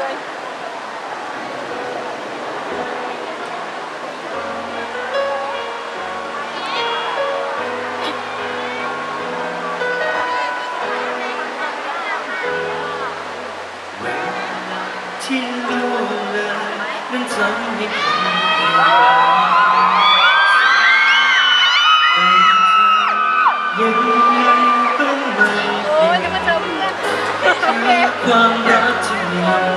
เลยที่ล่วงเลยนั้นทำให้ค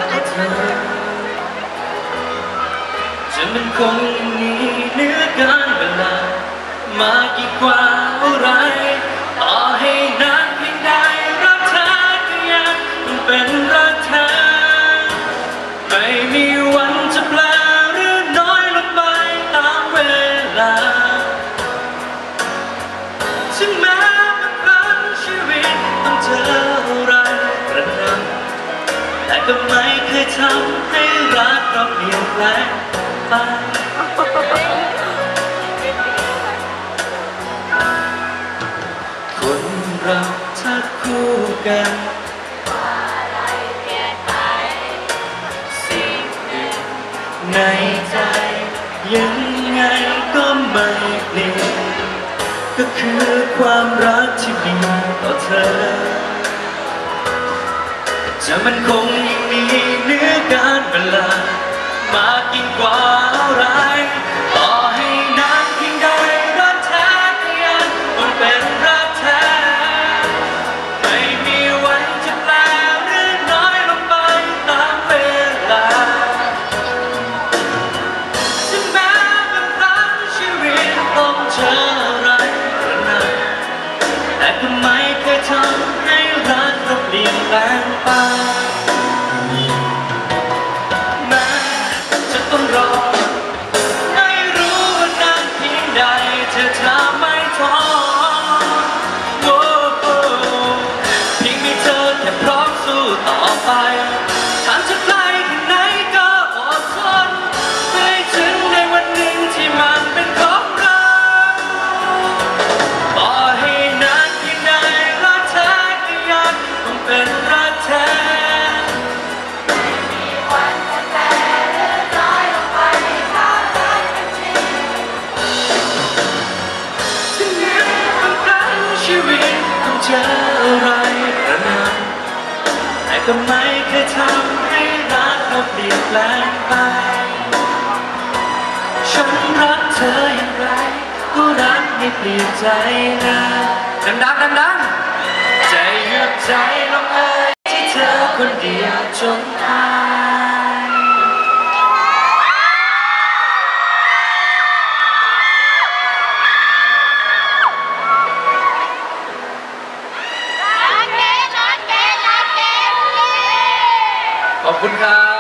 น เปลี่ยนไปยังไงก็ไม่โอ้ยจะมาเจอเพื่อนคความรักที่มีต่อเธอจะมันคงอย่างนี้เนื้อการเวลา มากี่กว่าอะไรต่อให้นานเพียงใดรักเธอก็ยังต้องเป็นรักเธอไม่มีวันจะแปลหรือน้อยลงไปตามเวลาถึงแม้บางครั้งชีวิตต้องเจอ ก็ไม่เคยทำให้รักเราเปลี่ยนแปลงไปคนเราถ้าคู่กันในใจยังไงก็ไม่เปลี่ยนก็คือความรักที่มีต่อเธอจะมันคง เร ก็ไม่เคยทำให้รักเราเปลี่ยนแปลงไป ฉันรักเธออย่างไร ก็รักไม่เปลี่ยนใจนะดังดังดังดังใจหยุดใจลงเอยที่เธอคนเดียวจนตาย อบคุณครับ